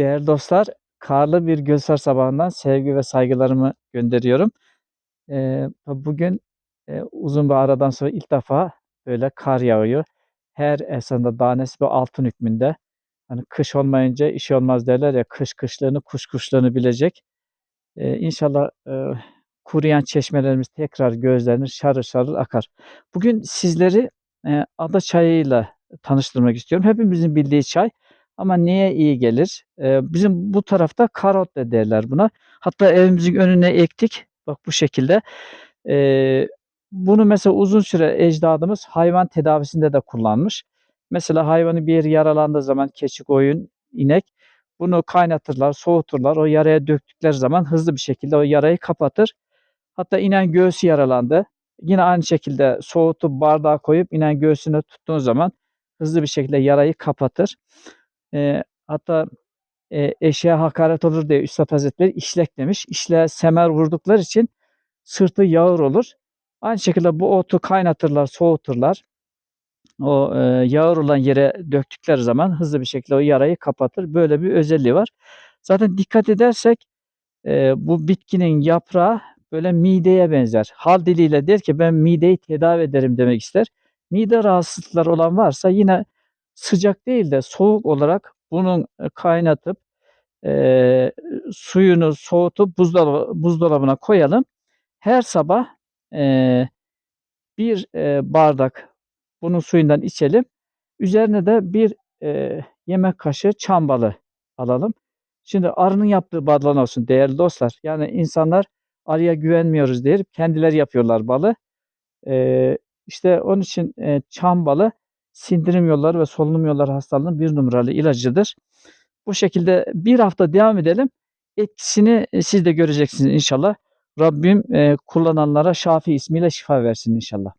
Değerli dostlar, karlı bir Gülsar sabahından sevgi ve saygılarımı gönderiyorum. Eee, bugün, eee, uzun bir aradan sonra ilk defa böyle kar yağıyor. Her esnada tanesi bir altın hükmünde. Hani kış olmayınca iş olmaz derler ya, kış kışlığını, kuş kuşlarını bilecek. Eee, inşallah, eee, kuruyan çeşmelerimiz tekrar gözlenir, şarıl şarıl akar. Bugün sizleri, eee, ada çayıyla tanıştırmak istiyorum. Hepimizin bildiği çay ama neye iyi gelir? Eee, bizim bu tarafta karotte derler buna. Hatta evimizin önüne ektik. Bak bu şekilde. Eee, bunu mesela uzun süre ecdadımız hayvan tedavisinde de kullanmış. Mesela hayvanın bir yaralandığı zaman keçi, koyun, inek bunu kaynatırlar, soğuturlar. O yaraya döktükleri zaman hızlı bir şekilde o yarayı kapatır. Hatta inen göğsü yaralandı. Yine aynı şekilde soğutup bardağa koyup inen göğsüne tuttuğun zaman hızlı bir şekilde yarayı kapatır. Eee, hatta, eee, eşeğe hakaret olur diye Üstad Hazretleri işlek demiş. İşleğe semer vurdukları için sırtı yağır olur. Aynı şekilde bu otu kaynatırlar, soğuturlar. O, eee, yağır olan yere döktükleri zaman hızlı bir şekilde o yarayı kapatır. Böyle bir özelliği var. Zaten dikkat edersek, eee, bu bitkinin yaprağı böyle mideye benzer. Hal diliyle der ki ben mideyi tedavi ederim demek ister. Mide rahatsızlıkları olan varsa yine sıcak değil de soğuk olarak bunun, eee, kaynatıp, eee, suyunu soğutup buzdolabı buzdolabına koyalım. Her sabah, eee, bir, eee, bardak bunun suyundan içelim. Üzerine de bir, eee, yemek kaşığı çam balı alalım. Şimdi arının yaptığı baldan olsun değerli dostlar. Yani insanlar arıya güvenmiyoruz der, kendileri yapıyorlar balı. Eee, işte onun için, eee, çam balı sindirim yolları ve solunum yolları hastalığının bir numaralı ilacıdır. Bu şekilde bir hafta devam edelim. Etkisini, eee, siz de göreceksiniz inşallah. Rabbim, eee, kullananlara Şafi ismiyle şifa versin inşallah.